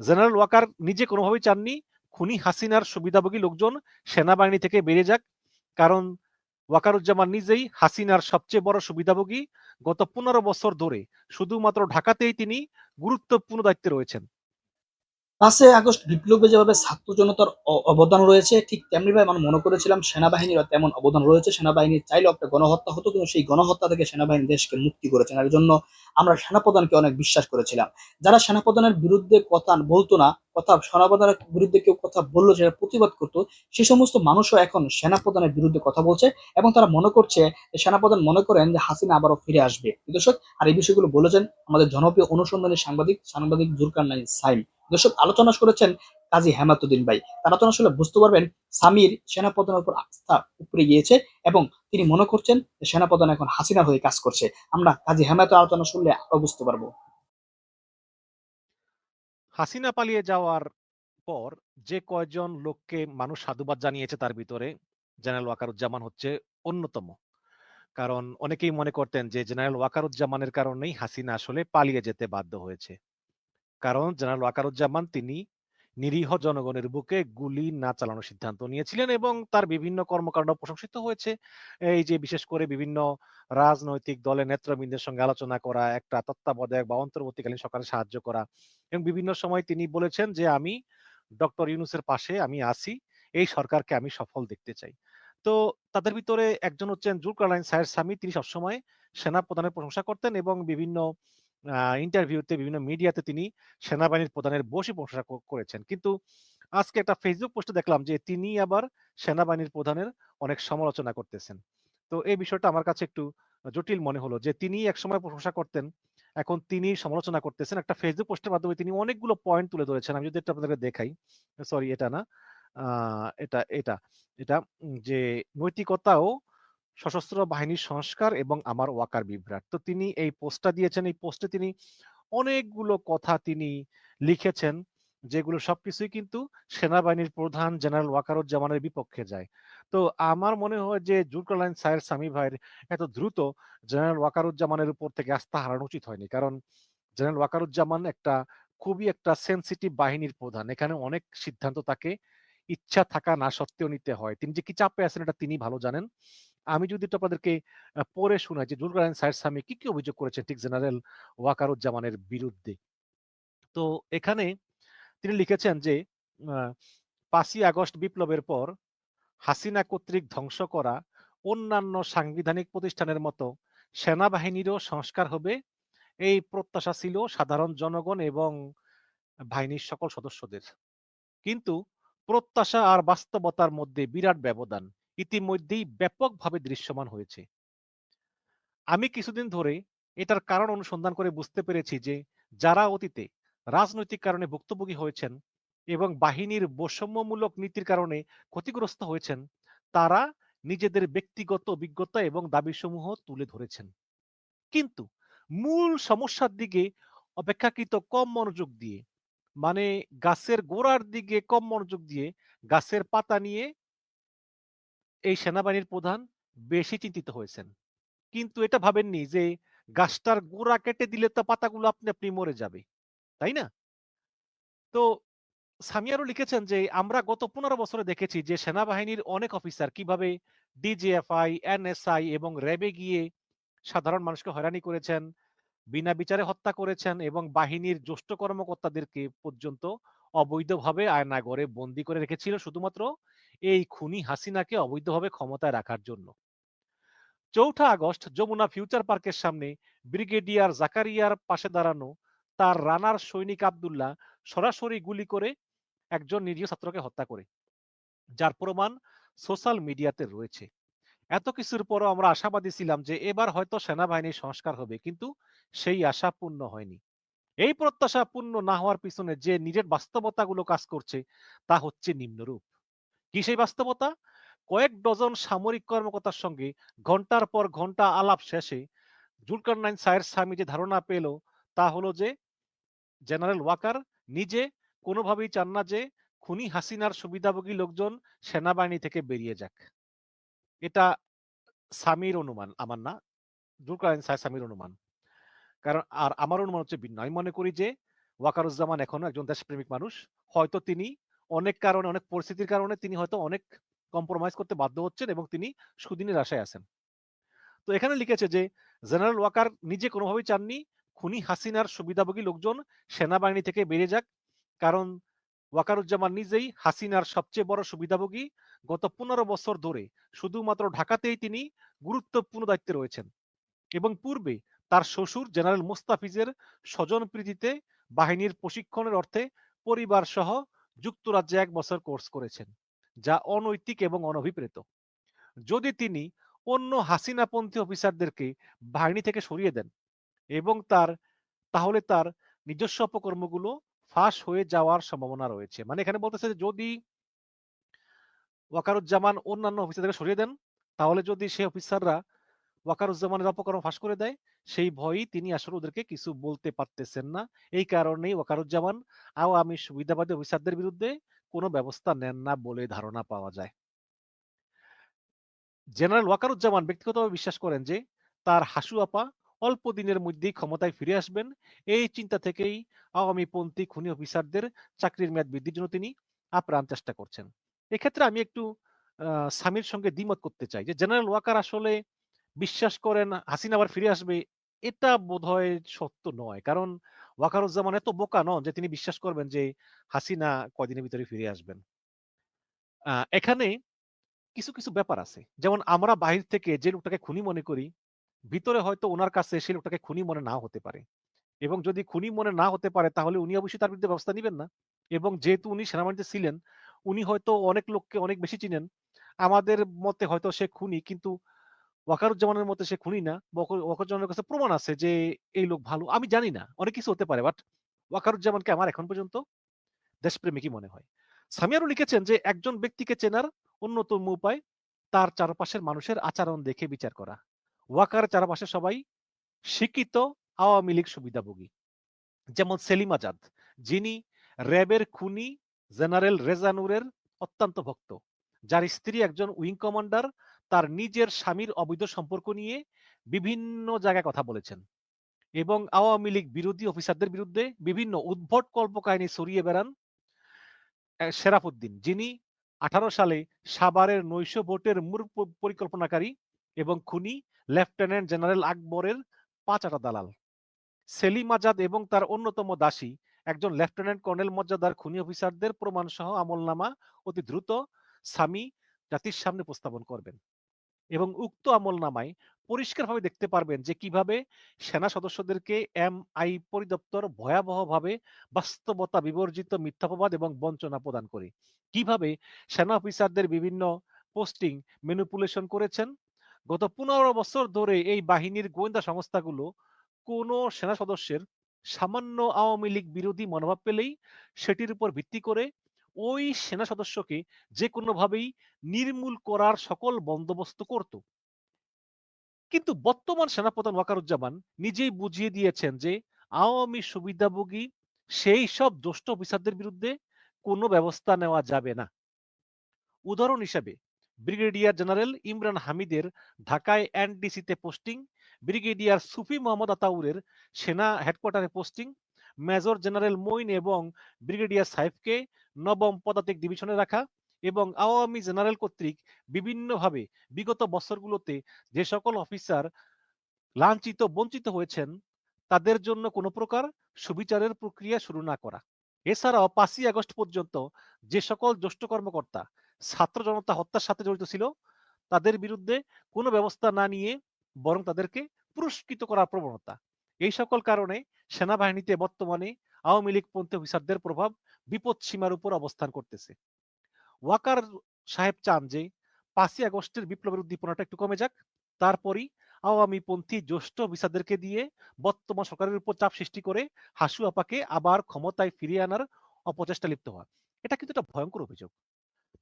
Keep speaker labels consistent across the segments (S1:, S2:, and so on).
S1: General Waker নিজে কোনোভাবেই চাননি। খুনি হাসিনার সুবিধাভোগী লোকজন সেনাবাহিনী থেকে বেড়ে যাক। কারণ ওয়াকারুজ্জামান নিজেই হাসিনার সবচেয়ে বড় সুবিধাভোগী। গত পনেরো বছর ধরে শুধুমাত্র ঢাকাতেই তিনি গুরুত্বপূর্ণ দায়িত্বে রয়েছেন।
S2: পাঁচই আগস্ট বিপ্লবে যেভাবে ছাত্র জনতার অবদান রয়েছে, ঠিক তেমনি ভাবে আমরা মনে করেছিলাম সেনাবাহিনীর তেমন অবদান রয়েছে। সেনাবাহিনী চাইলেও একটা গণহত্যা হতো, কিন্তু সেই গণহত্যা থেকে সেনাবাহিনী দেশকে মুক্তি করেছেন। এর জন্য আমরা সেনাপ্রধানকে অনেক বিশ্বাস করেছিলাম। যারা সেনাপ্রধানের বিরুদ্ধে কথা বলতো না, কথা, সেনাপ্রধানের বিরুদ্ধে কেউ কথা বলল যেটা প্রতিবাদ করতো, সে সমস্ত মানুষও এখন সেনাপ্রধানের বিরুদ্ধে কথা বলছে এবং তারা মনে করছে যে সেনাপ্রধান মনে করেন যে হাসিনা আবারও ফিরে আসবে। দর্শক, আর এই বিষয়গুলো বলেছেন আমাদের জনপ্রিয় অনুসন্ধানী সাংবাদিক সাংবাদিক জুরকার নাইন সাইম। দর্শক, আলোচনা করেছেন কাজী হেমাতুদ্দিন ভাই। তার আলোচনা শুনলে বুঝতে পারবেন সামির সেনাপ্রধানের উপর আস্থা উপরে গিয়েছে এবং তিনি মনে করছেন যে সেনাপ্রধান এখন হাসিনা হয়ে কাজ করছে। আমরা কাজী হেমায়তের আলোচনা শুনলে আরও বুঝতে পারব।
S1: হাসিনা পালিয়ে যাওয়ার পর যে কয়জন লোককে মানুষ সাধুবাদ জানিয়েছে তার ভিতরে জেনারেল ওয়াকারুজ্জামান হচ্ছে অন্যতম। কারণ অনেকেই মনে করতেন যে জেনারেল ওয়াকারুজ্জামানের কারণেই হাসিনা আসলে পালিয়ে যেতে বাধ্য হয়েছে। কারণ জেনারেল ওয়াকারুজ্জামান তিনি নিরীহ জনগণের বুকে গুলি না চালানোর সিদ্ধান্ত নিয়েছিলেন এবং তার বিভিন্ন কর্মকাণ্ড প্রশংসিত হয়েছে। এই যে বিশেষ করে বিভিন্ন রাজনৈতিক দলের নেতৃবৃন্দের সঙ্গে আলোচনা করা, একটা তত্ত্বাবধায়ক বা অন্তর্বর্তীকালীন সরকারের সাহায্য করা এবং বিভিন্ন সময় তিনি বলেছেন যে, আমি ডক্টর ইউনুসের পাশে আমি আছি, এই সরকারকে আমি সফল দেখতে চাই। তো তাদের ভিতরে একজন হচ্ছেন জুলকারলাইন সায়ের স্বামী। তিনি সবসময় সেনা প্রধানের প্রশংসা করতেন এবং বিভিন্ন ইন্টারভিউতে বিভিন্ন মিডিয়াতে তিনি সেনাবাহিনীর প্রধানের বসে প্রশংসা করেছেন। কিন্তু আজকে একটা ফেসবুক পোস্টে দেখলাম যে, তিনি আবার সেনাবাহিনীর প্রধানের অনেক সমালোচনা করতেছেন। তো এই বিষয়টা আমার কাছে একটু জটিল মনে হলো যে, তিনি একসময় প্রশংসা করতেন, এখন তিনি সমালোচনা করতেছেন। একটা ফেসবুক পোস্টের মাধ্যমে তিনি অনেকগুলো পয়েন্ট তুলে ধরেছেন। আমি যদি একটু আপনাদেরকে দেখাই সরি এটা না এটা এটা এটা যে নৈতিকতাও সশস্ত্র বাহিনীর সংস্কার এবং আমার ওয়াকার বিভ্রাট। তো তিনি এই পোস্টটা দিয়েছেন, এই পোস্টে তিনি অনেকগুলো কথা তিনি লিখেছেন, যেগুলো সবকিছুই কিন্তু সেনাবাহিনীর প্রধান জেনারেল ওয়াকারুজ্জামানের বিপক্ষে যায়। তো আমার মনে হয় যে জুলকারলাইন সায়ের সামি ভাইয়ের এত দ্রুত জেনারেল ওয়াকারুজ্জামানের উপর থেকে আস্থা হারানো উচিত হয়নি। কারণ জেনারেল ওয়াকারুজ্জামান একটা খুবই একটা সেন্সিটিভ বাহিনীর প্রধান। এখানে অনেক সিদ্ধান্ত তাকে ইচ্ছা থাকা না সত্ত্বেও নিতে হয়। তিনি যে কি চাপে আছেন এটা তিনি ভালো জানেন। আমি যদি একটু আপনাদেরকে পড়ে শোনাই যে জুলকারলাইন সায়ের সামি কি কি অভিযোগ করেছেন ঠিক জেনারেল ওয়াকারুজ্জামানের বিরুদ্ধে? তো এখানে তিনি লিখেছেন যে পাঁচই আগস্ট বিপ্লবের পর হাসিনা কর্তৃক ধ্বংস করা অন্যান্য সাংবিধানিক প্রতিষ্ঠানের মতো সেনাবাহিনীরও সংস্কার হবে, এই প্রত্যাশা ছিল সাধারণ জনগণ এবং বাহিনীর সকল সদস্যদের। কিন্তু প্রত্যাশা আর বাস্তবতার মধ্যে বিরাট ব্যবধান। ইতিমধ্যেই ব্যাপকভাবে দৃশ্যমান হয়েছে। আমি কিছুদিন ধরে এটার কারণ অনুসন্ধান করে বুঝতে পেরেছি যে, যারা অতীতে রাজনৈতিক কারণে ভুক্তভোগী হয়েছেন এবং বাহিনীর বৈষম্যমূলক নীতির কারণে ক্ষতিগ্রস্ত হয়েছেন, তারা নিজেদের ব্যক্তিগত অভিজ্ঞতা এবং দাবিসমূহ তুলে ধরেছেন। কিন্তু মূল সমস্যার দিকে অপেক্ষাকৃত কম মনোযোগ দিয়ে মানে গাছের গোড়ার দিকে কম মনোযোগ দিয়ে গাছের পাতা নিয়ে এই সেনাবাহিনীর প্রধান বেশি চিন্তিত হয়েছেন। কিন্তু এটা ভাবেননি যে, গাছটার গোড়া কেটে দিলে তো পাতাগুলো আপনি আপনি মরে যাবে, তাই না? তো সামিয়ারও লিখেছেন যে, আমরা গত পনেরো বছরে দেখেছি যে, সেনাবাহিনীর অনেক অফিসার কীভাবে ডিজিএফআই, এনএসআই এবং র্যাবে গিয়ে সাধারণ মানুষকে হয়রানি করেছেন, বিনা বিচারে হত্যা করেছেন এবং বাহিনীর জ্যেষ্ঠ কর্মকর্তাদেরকে পর্যন্ত অবৈধভাবে আয়নাগরে বন্দি করে রেখেছিল শুধুমাত্র এই খুনি হাসিনাকে অবৈধভাবে ক্ষমতায় রাখার জন্য। চৌঠা আগস্ট যমুনা ফিউচার পার্কের সামনে ব্রিগেডিয়ার জাকারিয়ার পাশে দাঁড়ানো তার রানার সৈনিক আব্দুল্লাহ সরাসরি গুলি করে একজন নিরীহ ছাত্রকে হত্যা করে, যার প্রমাণ সোশ্যাল মিডিয়াতে রয়েছে। এত কিছুর পরও আমরা আশাবাদী ছিলাম যে এবার হয়তো সেনাবাহিনীর সংস্কার হবে, কিন্তু সেই আশা পূর্ণ হয়নি। এই প্রত্যাশা পূর্ণ না হওয়ার পিছনে যে নিজের বাস্তবতাগুলো কাজ করছে, তা হচ্ছে নিম্নরূপ। কি সেই বাস্তবতা? কয়েক ডজন সামরিক কর্মকর্তার সঙ্গে ঘণ্টার পর ঘণ্টা আলাপ শেষে জুলকার নাইন সায়ের স্বামী যে ধারণা পেল তা হলো যে, জেনারেল ওয়াকার নিজে কোনোভাবেই চান না যে খুনি হাসিনার সুবিধাভোগী লোকজন সেনাবাহিনী থেকে বেরিয়ে যাক। এটা স্বামীর অনুমান, আমার না, জুলকার নাইন সায়ের স্বামীর অনুমান। কারণ আর আমার অনুমান হচ্ছে ভিন্ন। আমি মনে করি যে ওয়াকারুজ্জামান এখনও একজন দেশপ্রেমিক মানুষ। হয়তো তিনি অনেক কারণে, অনেক পরিস্থিতির কারণে তিনি হয়তো অনেক কম্প্রোমাইজ করতে বাধ্য হচ্ছেন এবং তিনি সুদিনের আশায় আছেন। তো এখানে লিখেছে যে জেনারেল ওয়াকার নিজে কোনোভাবেই চাননি খুনি হাসিনার সুবিধাভোগী লোকজন সেনাবাহিনী থেকে বেরিয়ে যাক। কারণ ওয়াকারুজ্জামান নিজেই হাসিনার সবচেয়ে বড় সুবিধাভোগী। গত ১৫ বছর ধরে শুধুমাত্র ঢাকাতেই তিনি গুরুত্বপূর্ণ দায়িত্বে রয়েছেন। এবং পূর্বে তার শ্বশুর জেনারেল মোস্তাফিজের স্বজনপ্রীতিতে বাহিনীর প্রশিক্ষণের অর্থে পরিবারসহ যুক্তরাজ্যে এক বছর কোর্স করেছেন। যা অনৈতিক এবং অনভিপ্রেত। যদি তিনি অন্য হাসিনাপন্থী অফিসারদেরকে বাহিনী থেকে সরিয়ে দেন এবং তার তাহলে তার নিজস্ব অপকর্মগুলো ফাঁস হয়ে যাওয়ার সম্ভাবনা রয়েছে। মানে এখানে বলতেছে যে যদি ওয়াকারুজ্জামান অন্যান্য অফিসারদেরকে সরিয়ে দেন, তাহলে যদি সেই অফিসাররা ওয়াকারুজ্জামানের অপকর্ম ফাঁস করে দেয়, সেই ভয়েই তিনি আসলে ওদেরকে কিছু বলতে পারতেছেন না। এই কারণেই ওয়াকারুজ্জামান আওয়ামী সুবিধাবাদী অফিসারদের বিরুদ্ধে কোনো ব্যবস্থা নেন না বলে ধারণা পাওয়া যায়। জেনারেল ওয়াকারুজ্জামান ব্যক্তিগতভাবে বিশ্বাস করেন যে তার হাসু আপা অল্প দিনের মধ্যেই ক্ষমতায় ফিরে আসবেন। এই চিন্তা থেকেই আওয়ামীপন্থী খুনি অফিসারদের চাকরির মেয়াদ বৃদ্ধির জন্য তিনি আপ্রাণ চেষ্টা করছেন। এক্ষেত্রে আমি একটু সামির সঙ্গে দ্বিমত করতে চাই যে জেনারেল ওয়াকার আসলে বিশ্বাস করেন হাসিনা আবার ফিরে আসবে, এটা বোধহয় সত্য নয়। কারণ ওয়াকারুজ্জামান এত বোকা নন যে তিনি বিশ্বাস করবেন যে হাসিনা কয়দিনের ভিতরে ফিরে আসবেন। এখানে কিছু, কিছু ব্যাপার আছে। যেমন আমরা বাহির থেকে যে লোকটাকে খুনি মনে করি, ভিতরে হয়তো ওনার কাছে সেই লোকটাকে খুনি মনে না হতে পারে। এবং যদি খুনি মনে না হতে পারে তাহলে উনি অবশ্যই তার বিরুদ্ধে ব্যবস্থা নিবেন না। এবং যেহেতু উনি সেনাবাহিনীতে ছিলেন, উনি হয়তো অনেক লোককে অনেক বেশি চিনেন। আমাদের মতে হয়তো সে খুনি কিন্তু ওয়াকারুজ্জামানের মতে সে খুনি না। ওয়াকারুজ্জামানের কাছে প্রমাণ আছে যে এই লোক ভালো। আমি জানি না। অনেক কিছু হতে পারে। বাট ওয়াকারুজ্জামানকে আমার এখন পর্যন্ত দেশপ্রেমিকই মনে হয়। সামি আরও লিখেছেন যে একজন ব্যক্তিকে চেনার অন্যতম উপায় তার চারপাশের মানুষের আচরণ দেখে বিচার করা। ওয়াকার চারপাশে সবাই শিক্ষিত আওয়ামী লীগ সুবিধাভোগী। যেমন সেলিম আজাদ, যিনি র‍্যাবের খুনি জেনারেল রেজানুরের অত্যন্ত ভক্ত। যার স্ত্রী একজন উইং কমান্ডার তার নিজের স্বামীর অবৈধ সম্পর্ক নিয়ে বিভিন্ন জায়গায় কথা বলেছেন। এবং আওয়ামী লীগ বিরোধী অফিসারদের বিরুদ্ধে বিভিন্ন উদ্ভট কল্পকাহিনী ছড়িয়ে বেড়ান অ্যা শেরাফুদ্দিন, যিনি ১৮ সালে সাভারের নৈশ ভোটের মূল পরিকল্পনাকারী এবং খুনি লেফটেন্যান্ট জেনারেল আকবরের পাঁচ-আটা দালাল। সেলিম আজাদ এবং তার অন্যতম দাসী একজন লেফটেন্যান্ট কর্নেল মর্যাদার খুনি অফিসারদের প্রমাণসহ আমলনামা অতি দ্রুত সামি জাতির সামনে উপস্থাপন করবেন। এবং উক্ত আমলনামায় পরিষ্কারভাবে দেখতে পারবেন যে কীভাবে সেনা সদস্যদেরকে এম আই পরিদপ্তর ভয়াবহভাবে বাস্তবতা বিবর্জিত মিথ্যাপবাদ এবং বঞ্চনা প্রদান করে। কীভাবে সেনা অফিসারদের বিভিন্ন পোস্টিং ম্যানিপুলেশন করেছেন। গত ১৫ বছর ধরে এই বাহিনীর গোয়েন্দা সংস্থাগুলো কোন সেনা সদস্যের সামান্য আওয়ামী লীগ বিরোধী মনোভাব পেলেই সেটির উপর ভিত্তি করে ওই সেনা সদস্যকে যেকোনোভাবেই নির্মূল করার সকল বন্দোবস্ত করত। কিন্তু বর্তমান সেনাপ্রধান ওয়াকারুজ্জামান নিজেই বুঝিয়ে দিয়েছেন যে আওয়ামী সুবিধাভোগী সেই সব দুষ্ট অফিসারদের বিরুদ্ধে কোনো ব্যবস্থা নেওয়া যাবে না। উদাহরণ হিসেবে ব্রিগেডিয়ার জেনারেল ইমরান হামিদের ঢাকায় এনডিসিতে পোস্টিং, ব্রিগেডিয়ার সুফি মোহাম্মদ আতাউরের সেনা হেডকোয়ার্টারে পোস্টিং, মেজর জেনারেল মঈন এবং ব্রিগেডিয়ার সাইফকে নবম পদাতিক ডিভিশনে রাখা এবং আওয়ামী জেনারেল কর্তৃক বিভিন্নভাবে বিগত বছরগুলোতে যে সকল অফিসার লাঞ্ছিত, বঞ্চিত হয়েছেন, তাদের জন্য কোনো প্রকার সুবিচারের প্রক্রিয়া শুরু না করা। এছাড়াও ৫ই আগস্ট পর্যন্ত যে সকল জ্যেষ্ঠ কর্মকর্তা, ছাত্র জনতা হত্যার সাথে জড়িত ছিল, তাদের বিরুদ্ধে কোনো ব্যবস্থা না নিয়ে বরং তাদেরকে পুরস্কৃত করার প্রবণতা। এই সকল কারণে সেনাবাহিনীতে বর্তমানে আওয়ামী লীগপন্থী অফিসারদের প্রভাব বিপদসীমার উপর অবস্থান করতেছে। ওয়াকার সাহেব চান যে ৫ই আগস্টের বিপ্লবের উদ্দীপনাটা একটু কমে যাক। তারপরই আওয়ামীপন্থী জ্যেষ্ঠ অফিসারদেরকে দিয়ে বর্তমান সরকারের উপর চাপ সৃষ্টি করে হাসু আপাকে আবার ক্ষমতায় ফিরিয়ে আনার অপচেষ্টা লিপ্ত হওয়া। এটা কিন্তু একটা ভয়ঙ্কর অভিযোগ।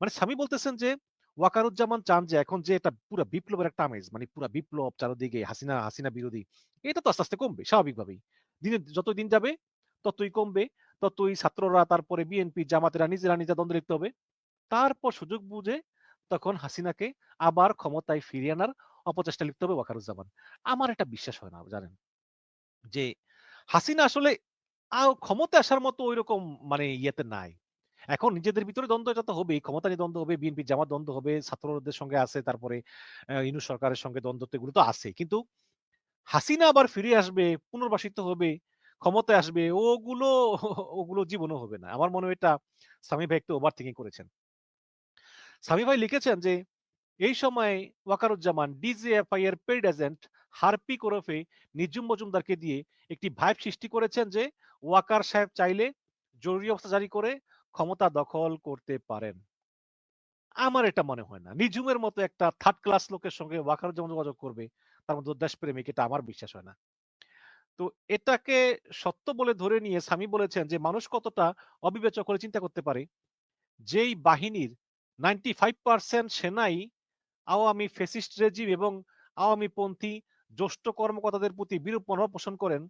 S1: মানে স্বামী বলতেছেন যে ওয়াকারুজ্জামান চান যে এখন যে এটা পুরা বিপ্লবের একটা আমেজ মানে পুরা বিপ্লব চারদিকে হাসিনা, হাসিনা বিরোধী। এটা তো আস্তে, আস্তে কমবে স্বাভাবিকভাবেই। দিনে যত দিন যাবে ততই কমবে, ততই ছাত্ররা তারপরে বিএনপি, জামাতেরা নিজেরা দ্বন্দ্বে লিপ্ত হবে। তারপর সুযোগ বুঝে তখন হাসিনাকে আবার ক্ষমতায় ফিরিয়ে আনার অপচেষ্টা লিপ্ত হবে ওয়াকারুজ্জামান। আমার এটা বিশ্বাস হয় না জানেন। যে হাসিনা আসলে আও ক্ষমতায় আসার মতো ঐরকম মানে ইয়েতে নাই। এখন নিজেদের ভিতরে দ্বন্দ্ব এটা তো হবেই। ক্ষমতা নিয়ে দ্বন্দ্ব হবে, বিএনপি জামাত দ্বন্দ্ব হবে, ছাত্রদের সঙ্গে আছে, তারপরে ইনু সরকারের সঙ্গে দ্বন্দ্ব এগুলো তো আছেই। কিন্তু হাসিনা আবার ফিরে আসবে, পুনর্বাসিত হবে, ক্ষমতায় আসবে ওগুলো ওগুলো জীবনেও হবে না। আমার মনে হয় এটা সামি ভাই একটু ওভার থিংকিং করেছেন। সামি ভাই লিখেছেন যে, এই সময়ে ওয়াকারুজ্জামান ডিজিএফআই এর পেইড এজেন্ট হার্পিক ওরফে নিঝুম মজুমদারকে দিয়ে একটি ভাইব সৃষ্টি করেছেন যে, ওয়াকার সাহেব চাইলে জরুরি অবস্থা জারি করে ক্ষমতা দখল করতে পারেন। আমার এটা মনে হয় না। নিজুমের মতো একটা থার্ড ক্লাস লোকের সঙ্গে ওয়াকারুজ্জামান যোগাযোগ করবে, তার মধ্যে দেশপ্রেমিক এটা আমার বিশ্বাস হয় না। তো এটাকে সত্য বলে ধরে নিয়ে স্বামী বলেছেন যে, মানুষ কতটা অবিবেচক হলে চিন্তা করতে পারে, যেই বাহিনীর 95% সেনাই আওয়ামী ফেসিস্ট রেজিম এবং আওয়ামীপন্থী জ্যেষ্ঠ কর্মকর্তাদের প্রতি বিরূপ মনোভাব পোষণ করেন,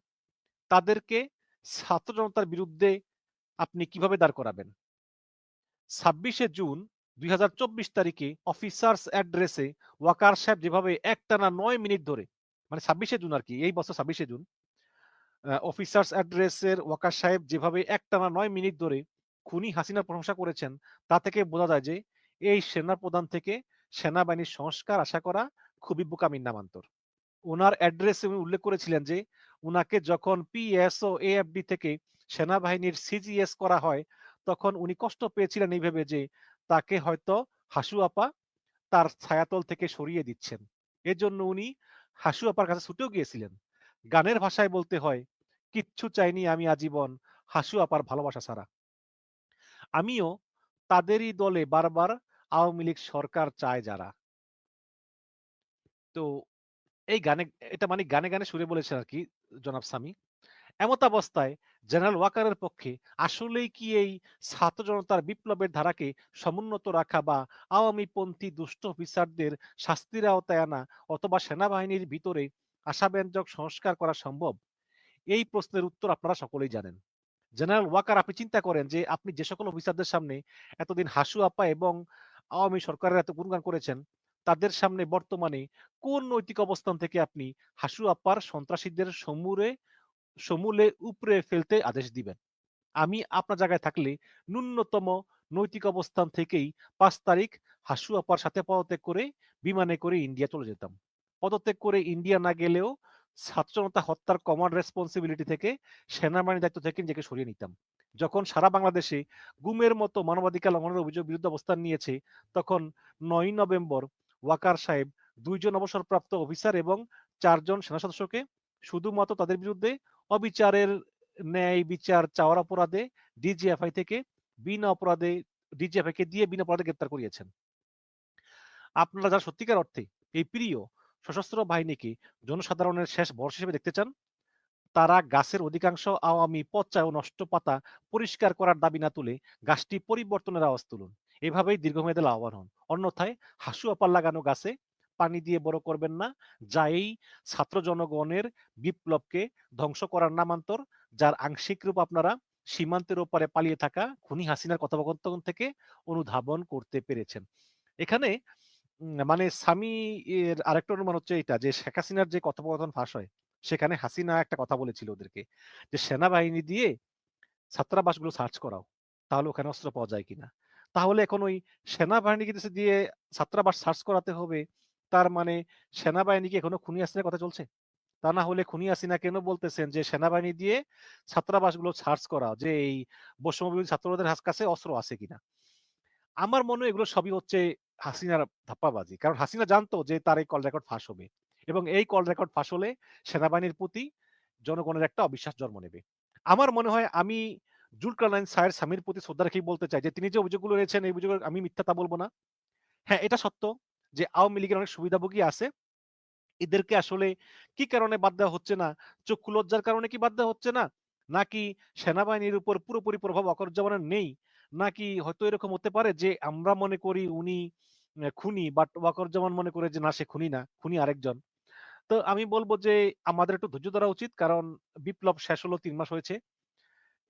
S1: তাদেরকে ছাত্র জনতার বিরুদ্ধে আপনি কীভাবে দাঁড় করাবেন? ২৬শে জুন ২০২৪ তারিখে অফিসার্স অ্যাড্রেসে ওয়াকার সাহেব যেভাবে একটানা নয় মিনিট ধরে মানে ২৬শে জুন আর কি এই বছর ২৬শে জুন অফিসার্স অ্যাড্রেসের ওয়াকার সাহেব যেভাবে একটানা নয় মিনিট ধরে খুনি হাসিনার প্রশংসা করেছেন, তা থেকে বোঝা যায় যে, এই সেনাপ্রধান থেকে সেনাবাহিনীর সংস্কার আশা করা খুবই বোকামির নামান্তর। ওনার অ্যাড্রেস উনি উল্লেখ করেছিলেন যে, উনাকে যখন পিএসও, এএফডি থেকে সেনাবাহিনীর সিজিএস করা হয়, তখন উনি কষ্ট পেয়েছিলেন এই ভেবে যে, তাকে হয়তো হাসু আপা তার ছায়াতল থেকে সরিয়ে দিচ্ছেন। এজন্য উনি হাসু আপার কাছে ছুটেও গিয়েছিলেন। গানের ভাষায় বলতে হয়, কিচ্ছু চাইনি আমি আজীবন হাসু আপার ভালোবাসা ছাড়া। আমিও তাদেরই দলে বারবার আওয়ামী লীগ সরকার চায় যারা। তো এই গানে এটা মানে গানে, গানে সুরে বলেছেন আরকি জনাব সামি। এমতাবস্থায় জেনারেল ওয়াকারের পক্ষে আসলেই কি এই ছাত্র জনতার বিপ্লবের ধারাকে সমুন্নত রাখা বা আওয়ামীপন্থী দুষ্ট অফিসারদের শাস্তির আওতায় আনা অথবা সেনাবাহিনীর ভিতরে আশাব্যঞ্জক সংস্কার করা সম্ভব? এই প্রশ্নের উত্তর আপনারা সকলেই জানেন। জেনারেল ওয়াকার আপনি চিন্তা করেন যে, আপনি যে সকল অফিসারদের সামনে এতদিন হাসু আপা এবং আওয়ামী সরকারের এত গুণগান করেছেন, তাদের সামনে বর্তমানে কোন নৈতিক অবস্থান থেকে আপনি হাসু আপার সন্ত্রাসীদের সমূরে সমূলে উপড়ে ফেলতে আদেশ দিবেন? আমি আপনার জায়গায় থাকলে ন্যূনতম নৈতিক অবস্থান থেকেই পাঁচ তারিখ হাসু আপার সাথে পদত্যাগ করে বিমানে করে ইন্ডিয়া চলে যেতাম। পদত্যাগ করে ইন্ডিয়া না গেলেও ছাত্র হত্যার কমান্ড রেসপন্সিবিলিটি থেকে সেনাবাহিনীর দায়িত্ব থেকে নিজেকে সরিয়ে নিতাম। যখন সারা বাংলাদেশে গুমের মতো মানবাধিকার লঙ্ঘনের অভিযোগ বিরুদ্ধে অবস্থান নিয়েছে, তখন ৯ই নভেম্বর ওয়াকার সাহেব দুইজন অবসরপ্রাপ্ত অফিসার এবং চারজন সেনা সদস্যকে শুধুমাত্র তাদের বিরুদ্ধে অবিচারের ন্যায় বিচার চাওয়ার অপরাধে ডিজিএফআই থেকে বিনা অপরাধে ডিজিএফআই কে দিয়ে বিনা অপরাধে গ্রেপ্তার করিয়েছেন। আপনারা যারা সত্যিকার অর্থে এই প্রিয় সশস্ত্র বাহিনীকে জনসাধারণের শেষ ভরসা হিসেবে দেখতে চান, তারা গাছের অধিকাংশ আওয়ামী পচা ও নষ্ট পাতা পরিষ্কার করার দাবি না তুলে গাছটি পরিবর্তনের আওয়াজ তুলুন। এভাবেই দীর্ঘমেয়াদে লাভবান হন। অন্যথায় হাসু আপার লাগানো গাছে পানি দিয়ে বড় করবেন না, যা এই ছাত্র জনগণের বিপ্লবকে ধ্বংস করার নামান্তর, যার আংশিক রূপ আপনারা সীমান্তের ওপারে পালিয়ে থাকা খুনি হাসিনার কথোপকথন থেকে অনুধাবন করতে পেরেছেন। এখানে মানে সামি এর আরেকটা অনুমান হচ্ছে এটা যে, শেখ হাসিনার যে কথোপকথন ফাঁস হয়, সেখানে হাসিনা একটা কথা বলেছিল ওদেরকে যে, "সেনাবাহিনী দিয়ে ছাত্রাবাসগুলো সার্চ করাও। তাহলে ওখানে অস্ত্র পাওয়া যায় কিনা?" তাহলে এখন ওই সেনাবাহিনীকে দিয়ে ছাত্রাবাস সার্চ করাতে হবে, তার মানে সেনাবাহিনী কি এখনও খুনি হাসিনার কথা চলছে? তা না হলে খুনি হাসিনা কেন বলতেছেন যে, সেনাবাহিনী দিয়ে ছাত্রাবাসগুলো সার্চ করাও যে, এই বৈষম্যবিরোধী ছাত্রদের কাছে অস্ত্র আছে কিনা? আমার মনে হয় এগুলো সবই হচ্ছে হাসিনার ধাপ্পাবাজি। কারণ হাসিনা জানতো যে, তার এই কল রেকর্ড ফাঁস হবে এবং এই কল রেকর্ড ফাঁস হলে সেনাবাহিনীর প্রতি জনগণের একটা অবিশ্বাস জন্ম নেবে। আমার মনে হয় আমি জুলকারনাইন স্যার সামির প্রতি শ্রদ্ধা রেখেই বলতে চাই যে, তিনি যে অভিযোগগুলো এনেছেন এই অভিযোগের আমি মিথ্যা তা বলব না। হ্যাঁ, এটা সত্য যে, আওয়ামী লীগের অনেক সুবিধাভোগী আছে। এদেরকে আসলে কি কারণে বাদ দেওয়া হচ্ছে না? চক্ষু লজ্জার কারণে কি বাদ দেওয়া হচ্ছে না? নাকি সেনাবাহিনীর উপর পুরোপুরি প্রভাব ওয়াকারুজ্জামানের নেই? নাকি হয়তো এরকম হতে পারে যে, আমরা মনে করি উনি খুনি বাট ওয়াকারুজ্জামান মনে করে যে, না সে খুনি না, খুনি আরেকজন। তো আমি বলব যে, আমাদের একটু ধৈর্য ধরা উচিত। কারণ বিপ্লব শেষ হলো তিন মাস হয়েছে।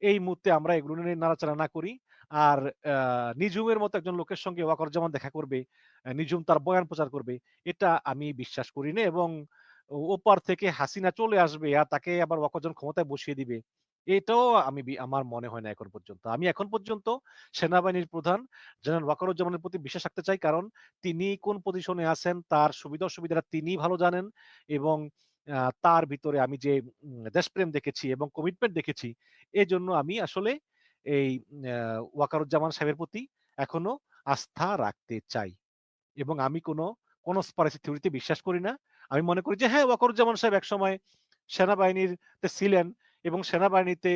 S1: এই মুহূর্তে আমরা এগুলো নিয়ে নাড়াচাড়া না করি। আর আ নিঝুমের মতো একজন লোকের সঙ্গে ওয়াকারুজ্জামান দেখা করবে, আ নিঝুম তার বয়ান প্রচার করবে, এটা আমি বিশ্বাস করি না এবং ওপার থেকে হাসিনা চলে আসবে আর তাকে আবার ওয়াকারুজ্জামান ক্ষমতায় বসিয়ে দিবে। এটাও আমি আমার মনে হয় না এখন পর্যন্ত। আমি এখন পর্যন্ত সেনাবাহিনীর প্রধান জেনারেল ওয়াকারুজ্জামানের প্রতি বিশ্বাস রাখতে চাই। কারণ তিনি কোন পজিশনে আছেন, তার সুবিধা-অসুবিধাটা তিনিই ভালো জানেন এবং তার ভিতরে আমি যে দেশপ্রেম দেখেছি এবং কমিটমেন্ট দেখেছি, এজন্য আমি আসলে এই ওয়াকারুজ্জামান সাহেবের প্রতি এখনও আস্থা রাখতে চাই। এবং আমি কোনো কনস্পিরেসি থিওরিতে বিশ্বাস করি না। আমি মনে করি যে হ্যাঁ, ওয়াকারুজ্জামান সাহেব একসময় সেনাবাহিনীতে ছিলেন এবং সেনাবাহিনীতে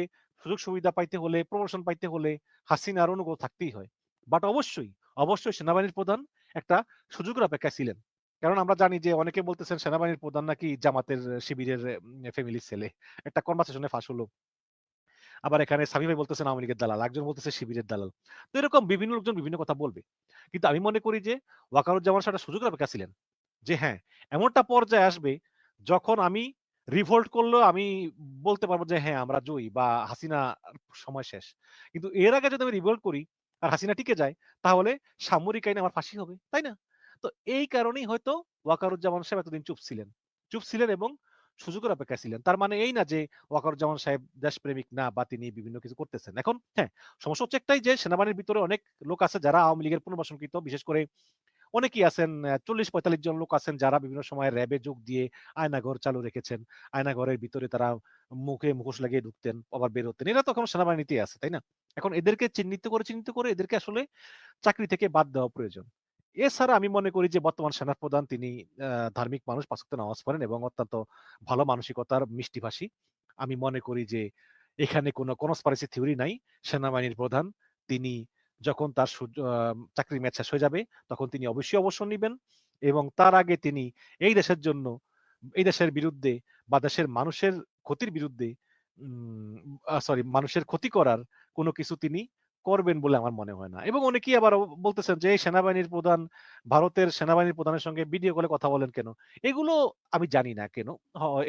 S1: সুযোগ সুবিধা পাইতে হলে, প্রমোশন পাইতে হলে হাসিনার অনুগ্রহ থাকতেই হয়। বাট অবশ্যই, অবশ্যই সেনাবাহিনীর প্রধান একটা সুযোগের অপেক্ষায় ছিলেন। কারণ আমরা জানি যে অনেকে বলতেছেন সেনাবাহিনীর প্রধান নাকি জামাতের শিবিরের ফ্যামিলির ছেলে। একটা কনভারসেশন ফাঁস হলো। আবার এখানে সামি ভাই বলতেছেন আওয়ামী লীগের দালাল, একজন বলতেছে শিবিরের দালাল। তো এরকম বিভিন্ন লোকজন বিভিন্ন কথা বলবে। কিন্তু আমি মনে করি যে ওয়াকারুজ্জামান সাহেব সুযোগের অপেক্ষা ছিলেন। যে হ্যাঁ, এমনটা পর্যায়ে আসবে যখন আমি রিভোল্ট করলেও আমি বলতে পারব যে হ্যাঁ, আমরা জয়ী বা হাসিনার সময় শেষ। কিন্তু এর আগে যদি আমি রিভোল্ট করি আর হাসিনা টিকে যায় তাহলে সামরিক আইনে আমার ফাঁসি হবে। তাই না? তো এই কারণেই হয়তো ওয়াকারুজ্জামান সাহেব এতদিন চুপ ছিলেন। চুপ ছিলেন এবং সুযোগের অপেক্ষায় ছিলেন। তার মানে এই না যে ওয়াকারুজ্জামান সাহেব দেশপ্রেমিক না বা তিনি বিভিন্ন কিছু করতেছেন। এখন হ্যাঁ, সমস্যা হচ্ছে একটাই যে সেনাবাহিনীর ভিতরে অনেক লোক আছে যারা আওয়ামী লীগের পুনর্বাসনকৃত বিশেষ করে অনেকেই আছেন অ্যা ৪০-৪৫ জন লোক আছেন যারা বিভিন্ন সময় র‍্যাবে যোগ দিয়ে আয়নাঘর চালু রেখেছেন। আয়নাঘরের ভিতরে তারা মুখে মুখোশ লাগিয়ে ঢুকতেন, আবার বের হতেন। এরা তো এখনও সেনাবাহিনীতেই আছে, তাই না? এখন এদেরকে চিহ্নিত করে, চিহ্নিত করে এদেরকে আসলে চাকরি থেকে বাদ দেওয়া প্রয়োজন। এছাড়া আমি মনে করি যে বর্তমান সেনাপ্রধান তিনি আ ধার্মিক মানুষ, পাঁচ নামাজ পড়েন এবং অত্যন্ত ভালো মানসিকতার মিষ্টিভাষী। আমি মনে করি যে এখানে কোনো কনস্পিরেসি থিওরি নাই। সেনাবাহিনীর প্রধান তিনি যখন তার চাকরির মেয়াদ শেষ হয়ে যাবে তখন তিনি অবশ্যই অবসর নিবেন এবং তার আগে তিনি এই দেশের জন্য, এই দেশের বিরুদ্ধে বা দেশের মানুষের ক্ষতির বিরুদ্ধে সরি মানুষের ক্ষতি করার কোনো কিছু তিনি করবেন বলে আমার মনে হয় না। এবং অনেকেই আবার বলতেছেন যে সেনাবাহিনীর প্রধান ভারতের সেনাবাহিনীর প্রধানের সঙ্গে ভিডিও কলে কথা বলেন কেন? এগুলো আমি জানি না কেন?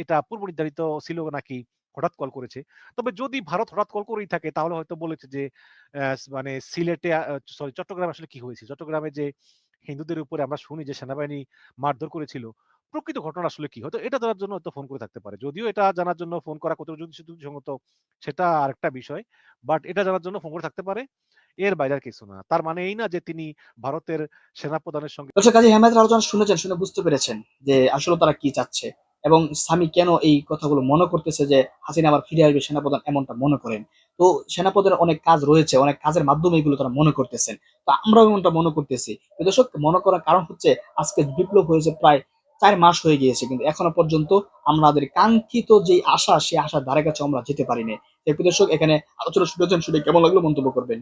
S1: এটা পূর্ব নির্ধারিত ছিল নাকি হঠাৎ কল করেছে। তবে যদি ভারত হঠাৎ কল করেই থাকে তাহলে হয়তো বলেছে যে মানে সিলেটে সরি চট্টগ্রামে আসলে কি হয়েছে? চট্টগ্রামে যে হিন্দুদের উপরে আমরা শুনি যে সেনাবাহিনী মারধর করেছিল। প্রকৃত ঘটনা আসলে কি? হয়তো এটা জানার জন্য হয়তো ফোন করে থাকতে পারে। যদিও এটা জানার জন্য ফোন করা কতটুকু যুক্তিসঙ্গত সেটা আরেকটা বিষয়। বাট এটা জানার জন্য ফোন করে থাকতে পারে। এর বাইরে আর কিছু না। তার মানে এই না যে তিনি ভারতের সেনা সেনাপ্রধানের সঙ্গে
S2: কাজী হেমায়েতের আলোচনা শুনেছেন, শুনে বুঝতে পেরেছেন যে আসলে তারা কি চাচ্ছে এবং সামি কেন এই কথাগুলো মনে করতেছে যে হাসিনা আবার ফিরে আসবে সেনাপ্রধান এমনটা মনে করেন। তো সেনাপ্রধানের অনেক কাজ রয়েছে, অনেক কাজের মাধ্যমে এগুলো তারা মনে করতেছেন। তো আমরাও এমনটা মনে করতেছি। দর্শক মনে করার কারণ হচ্ছে আজকে বিপ্লব হয়েছে প্রায় চার মাস হয়ে গিয়েছে। কিন্তু এখনও পর্যন্ত আমাদের কাঙ্ক্ষিত যে আশা, সেই আশার ধারে কাছে আমরা যেতে পারিনি। দর্শক এখানে আলোচনা শুনেছেন, শুনে কেমন লাগল মন্তব্য করবেন।